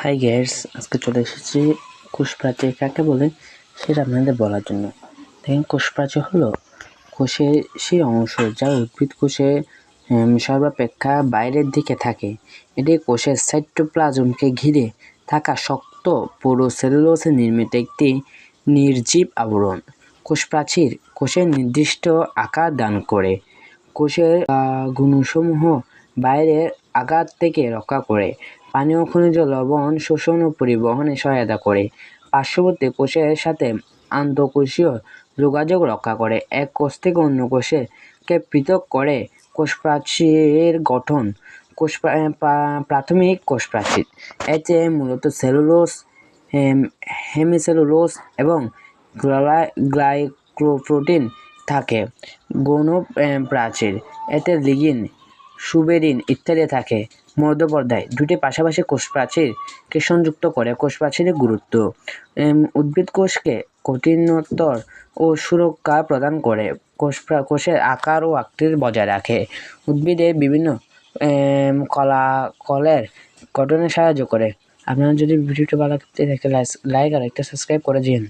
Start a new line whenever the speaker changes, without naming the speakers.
High gas আজকে চলে এসেছি কোষ প্রাচীর কাকে বলে? সেটা আপনাদের বলার জন্য। দেখেন কোষ প্রাচীর হলো কোষের সেই অংশ যা উদ্ভিদ কোষে সর্বাপেক্ষা বাইরের দিকে থাকে। এটি কোষের সাইটোপ্লাজমকে ঘিরে থাকা শক্ত পুরো সেলুলোসে নির্মিত একটি নির্জীব আবরণ। কোষ প্রাচীর কোষের নির্দিষ্ট আকার দান করে। কোষের গুণসমূহ বাইরের আঘাত থেকে রক্ষা করে। পানীয় খনিজ লবণ, শোষণ ও পরিবহনে সহায়তা করে। পার্শ্ববর্তী কোষের সাথে আন্তঃকোষীয় যোগাযোগ রক্ষা করে। এক কোষ থেকে অন্য কোষে কে পৃথক করে কোষপ্রাচীর গঠন। কোষ প্রাথমিক কোষপ্রাচীর। এতে মূলত সেলুলোস হেম- হেমিসেলুলোস এবং গ্লা- গ্লাইকোপ্রোটিন থাকে। গৌণ প্রাচীর। এতে লিগিন সুবেরিন ইত্যাদি থাকে। মধ্যপর্দায় দুটি পাশাপাশি কোষ প্রাচীরকে সংযুক্ত করে। কোষ প্রাচীরের গুরুত্ব উদ্ভিদ কোষকে কঠিনতর ও সুরক্ষা প্রদান করে। কোষ প্রা- কোষের আকার ও আকৃতি বজায় রাখে। উদ্ভিদে বিভিন্ন কলা, কলের গঠনে সাহায্য করে। আপনারা যদি ভিডিওটি ভালো লাগতে একটা লাইক আর একটা সাবস্ক্রাইব করে দিন।